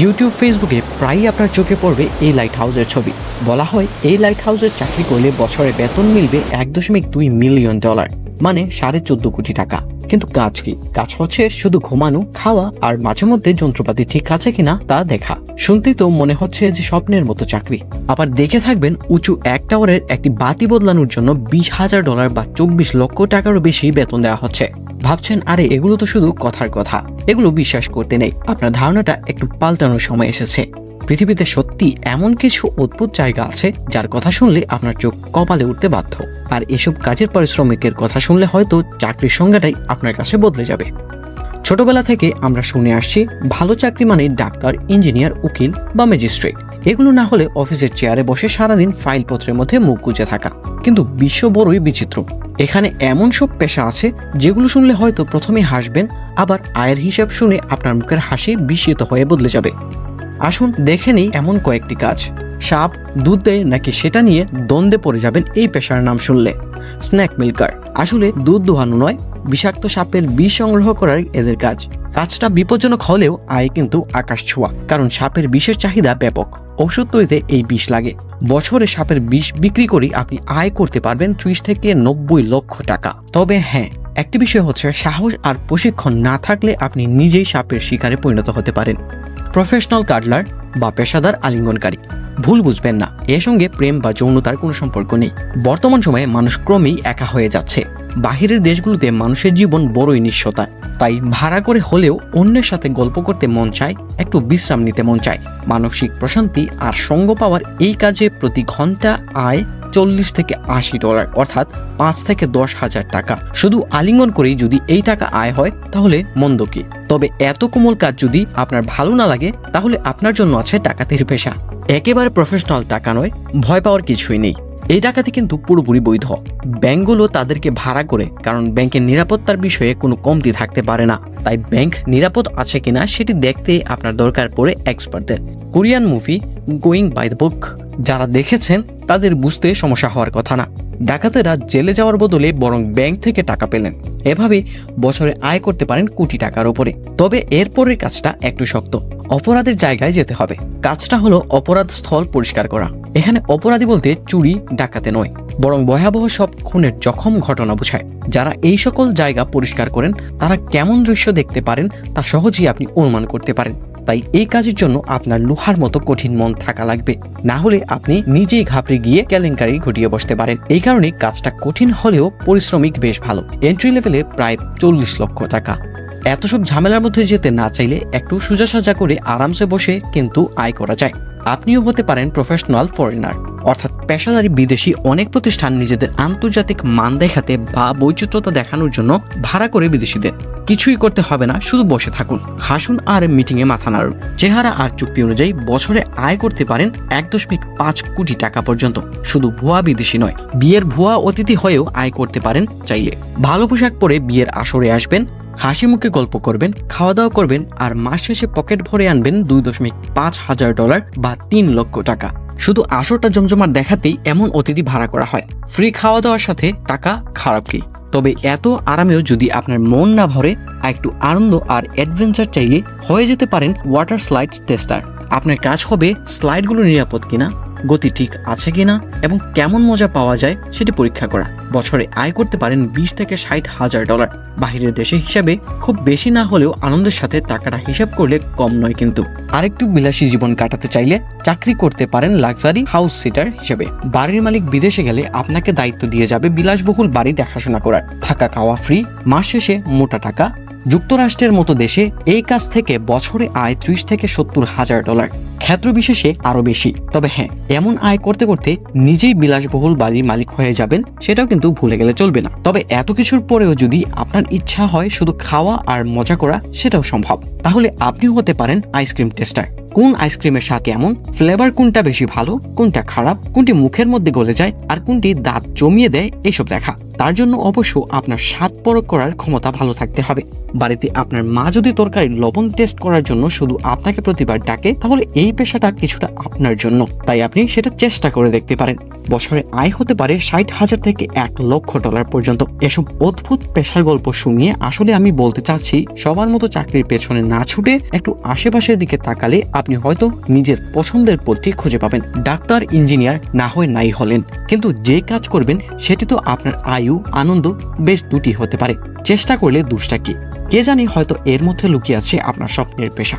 YouTube ফেসবুকে প্রায়ই আপনার চোখে পড়বে এই লাইট হাউসের ছবি। বলা হয়, এই লাইট হাউসের চাকরি করলে বছরে বেতন মিলবে এক দশমিক দুই মিলিয়ন ডলার। মানে সাড়ে চোদ্দ কোটি টাকা। কিন্তু কাজ কি? কাজ হচ্ছে শুধু ঘুমানো, খাওয়া আর মাঝে মধ্যে যন্ত্রপাতি ঠিক আছে কিনা তা দেখা। শুনতেই তো মনে হচ্ছে যে স্বপ্নের মতো চাকরি। আবার দেখে থাকবেন উঁচু এক টাওয়ারের একটি বাতি বদলানোর জন্য বিশ হাজার ডলার বা চব্বিশ লক্ষ টাকারও বেশি বেতন দেওয়া হচ্ছে। ভাবছেন, আরে, এগুলো তো শুধু কথার কথা। এগুলো বিশ্বাস করতে নেই। আপনার ধারণাটা একটু পাল্টানোর সময় এসেছে। পৃথিবীতে সত্যি এমন কিছু অদ্ভুত জায়গা আছে যার কথা শুনলে আপনার চোখ কপালে উঠতে বাধ্য। আর এসব কাজের পারিশ্রমিকের কথা শুনলে হয়তো চাকরির সংজ্ঞাটাই আপনার কাছে বদলে যাবে। ছোটবেলা থেকে আমরা শুনে আসছি, ভালো চাকরি মানে ডাক্তার, ইঞ্জিনিয়ার, উকিল বা ম্যাজিস্ট্রেট। এগুলো না হলে অফিসের চেয়ারে বসে সারাদিন ফাইলপত্রের মধ্যে মুখ গুজে থাকা। কিন্তু বিশ্ব বড়ই বিচিত্র। এখানে এমন সব পেশা আছে যেগুলো শুনলে হয়তো প্রথমে হাসবেন, আবার আয়ের হিসাব শুনে আপনার মুখের হাসি বিস্মিত হয়ে বদলে যাবে। আসুন দেখে নিই এমন কয়েকটি কাজ। সাপ, দুধ দেয় নাকি সেটা নিয়ে দ্বন্দ্বে পড়ে যাবেন এই পেশার নাম শুনলে। Snake milker. আসলে দুধ দোহানো নয়, বিষাক্ত সাপের বিষ সংগ্রহ করার এদের কাজ। কাজটা বিপজ্জনক হলেও আয় কিন্তু আকাশ ছোঁয়া, কারণ সাপের বিষের চাহিদা ব্যাপক। ওষুধ তৈরিতে এই বিষ লাগে। বছরে সাপের বিষ বিক্রি করে আপনি আয় করতে পারবেন ত্রিশ থেকে নব্বই লক্ষ টাকা। তবে হ্যাঁ একটি বিষয় হচ্ছে সাহস আর প্রশিক্ষণ না থাকলে আপনি নিজেই সাপের শিকারে পরিণত হতে পারেন। প্রফেশনাল কার্ডলার বা পেশাদার আলিঙ্গনকারী। ভুল বুঝবেন না এর সঙ্গে প্রেম বা যৌনতার কোনো সম্পর্ক নেই। বর্তমান সময়ে মানুষ ক্রমেই একা হয়ে যাচ্ছে। বাহিরের দেশগুলোতে মানুষের জীবন বড়ই নিঃস্বতা, তাই ভাড়া করে হলেও অন্যের সাথে গল্প করতে মন চায়, একটু বিশ্রাম নিতে মন চায়। মানসিক প্রশান্তি আর সঙ্গ পাওয়ার এই কাজে প্রতি ঘণ্টা আয় চল্লিশ থেকে আশি ডলার, অর্থাৎ পাঁচ থেকে দশ হাজার টাকা। শুধু আলিঙ্গন করেই যদি এই টাকা আয় হয়, তাহলে মন্দ কি? তবে এত কোমল কাজ যদি আপনার ভালো না লাগে, তাহলে আপনার জন্য আছে ডাকাতির পেশা। একেবারে প্রফেশনাল টাকা নয়, ভয় পাওয়ার কিছুই নেই। এই ডাকাতি কিন্তু পুরোপুরি বৈধ। ব্যাংকগুলো তাদেরকে ভাড়া করে, কারণ ব্যাংকের নিরাপত্তার বিষয়ে কোনো কমতি থাকতে পারে না। তাই ব্যাংক নিরাপদ আছে কিনা, সেটি দেখতে আপনার দরকার পড়ে এক্সপার্টদের Korean movie going by the book যারা দেখেছেন তাদের বুঝতে সমস্যা হওয়ার কথা না। ডাকাতেরা জেলে যাওয়ার বদলে বরং ব্যাংক থেকে টাকা পেলেন। এভাবে বছরে আয় করতে পারেন কোটি টাকার উপরে। তবে এরপরের কাজটা একটু শক্ত। অপরাধের জায়গায় যেতে হবে। কাজটা হলো অপরাধ স্থল পরিষ্কার করা। এখানে অপরাধী বলতে চুরি, ডাকাতে নয়। বরং ভয়াবহ সব খুনের জখম ঘটনা বোঝায়। যারা এই সকল জায়গা পরিষ্কার করেন, তারা কেমন দৃশ্য দেখতে পারেন তা সহজেই আপনি অনুমান করতে পারেন। তাই এই কাজের জন্য আপনার লোহার মতো কঠিন মন থাকা লাগবে। না হলে আপনি নিজেই ঘাপড়ে গিয়ে কেলেঙ্কারি ঘটিয়ে বসতে পারেন। এই কারণে কাজটা কঠিন হলেও পরিশ্রমিক বেশ ভালো। এন্ট্রি লেভেলে প্রায় চল্লিশ লক্ষ টাকা। এত সব ঝামেলার মধ্যে যেতে না চাইলে একটু সোজা সাজা করে আরামসে বসে কিন্তু আয় করা যায়। আপনিও হতে পারেন প্রফেশনাল ফরেনার অর্থাৎ পেশাদারি বিদেশি অনেক প্রতিষ্ঠান নিজেদের আন্তর্জাতিক মান দেখাতে বা বৈচিত্র্যতা দেখানোর জন্য ভাড়া করে বিদেশিদের। কিছুই করতে হবে না, শুধু বসে থাকুন। হাসুন আর মিটিংয়ে মাথা নাড়ুন। চেহারা আর চুক্তি অনুযায়ী বছরে আয় করতে পারেন এক দশমিক পাঁচ কোটি টাকা পর্যন্ত। শুধু ভুয়া বিদেশি নয়, বিয়ের ভুয়া অতিথি হয়েও আয় করতে পারেন চাইলে। ভালো পোশাক পরে বিয়ের আসরে আসবেন হাসি মুখে গল্প করবেন খাওয়া দাওয়া করবেন আর মাস শেষে পকেট ভরে আনবেন দুই দশমিক পাঁচ হাজার ডলার বা তিন লক্ষ টাকা। শুধু আসরটা জমজমাট দেখাতেই এমন অতিথি ভাড়া করা হয়। ফ্রি খাওয়া দাওয়ার সাথে টাকা খারাপ কি? তবে এত আরামেও যদি আপনার মন না ভরে, আর একটু আনন্দ আর অ্যাডভেঞ্চার চাইলে হয়ে যেতে পারেন ওয়াটার স্লাইডস টেস্টার। আপনার কাজ হবে স্লাইডগুলো নিরাপদ কিনা? গতি ঠিক আছে কিনা এবং কেমন মজা পাওয়া যায় সেটি পরীক্ষা করা। বছরে আয় করতে পারেন বিশ থেকে ষাট হাজার ডলার। বাহিরের দেশে হিসাবে খুব বেশি না হলেও আনন্দের সাথে টাকাটা হিসাব করলে কম নয় কিন্তু। আরেকটু বিলাসী জীবন কাটাতে চাইলে চাকরি করতে পারেন লাক্সারি হাউস সিটার হিসেবে। বাড়ির মালিক বিদেশে গেলে আপনাকে দায়িত্ব দিয়ে যাবে বিলাসবহুল বাড়ি দেখাশোনা করার। থাকা খাওয়া ফ্রি, মাস শেষে মোটা টাকা। যুক্তরাষ্ট্রের মতো দেশে এই কাজ থেকে বছরে আয় ত্রিশ থেকে সত্তর হাজার ডলার। ক্ষেত্র বিশেষে আরও বেশি। তবে হ্যাঁ এমন আয় করতে করতে নিজেই বিলাসবহুল বাড়ির মালিক হয়ে যাবেন, সেটাও কিন্তু ভুলে গেলে চলবে না। তবে এত কিছুর পরেও যদি আপনার ইচ্ছা হয় শুধু খাওয়া আর মজা করা, সেটাও সম্ভব। তাহলে আপনিও হতে পারেন আইসক্রিম টেস্টার। কোন আইসক্রিমের স্বাদ কেমন, ফ্লেভার কোনটা বেশি ভালো, কোনটা খারাপ, কোনটি মুখের মধ্যে গলে যায়, আর কোনটি দাঁত জমিয়ে দেয়, এইসব দেখা। তার জন্য অবশ্য আপনার স্বাদ পরক করার ক্ষমতা ভালো থাকতে হবে। বাড়িতে আপনার মা যদি তরকারি লবণ টেস্ট করার জন্য শুধু আপনাকে প্রতিবার ডাকে, তাহলে এই পেশাটা কিছুটা আপনার জন্য, তাই আপনি সেটা চেষ্টা করে দেখতে পারেন। বছরে আয় হতে পারে ষাট হাজার থেকে এক লক্ষ ডলার পর্যন্ত। এসব অদ্ভুত পেশার গল্প শুনিয়ে আসলে আমি বলতে চাচ্ছি, সবার মতো চাকরির পেছনে না ছুটে একটু আশেপাশের দিকে তাকালে আপনি হয়তো নিজের পছন্দের পথটি খুঁজে পাবেন। ডাক্তার, ইঞ্জিনিয়ার না হয়ে নাই হলেন, কিন্তু যে কাজ করবেন সেটি তো আপনার আয়ু, আনন্দ, বেশ দুটি হতে পারে। চেষ্টা করলে দুষ্টা কি? কে জানি হয়তো এর মধ্যে লুকিয়ে আছে আপনার স্বপ্নের পেশা।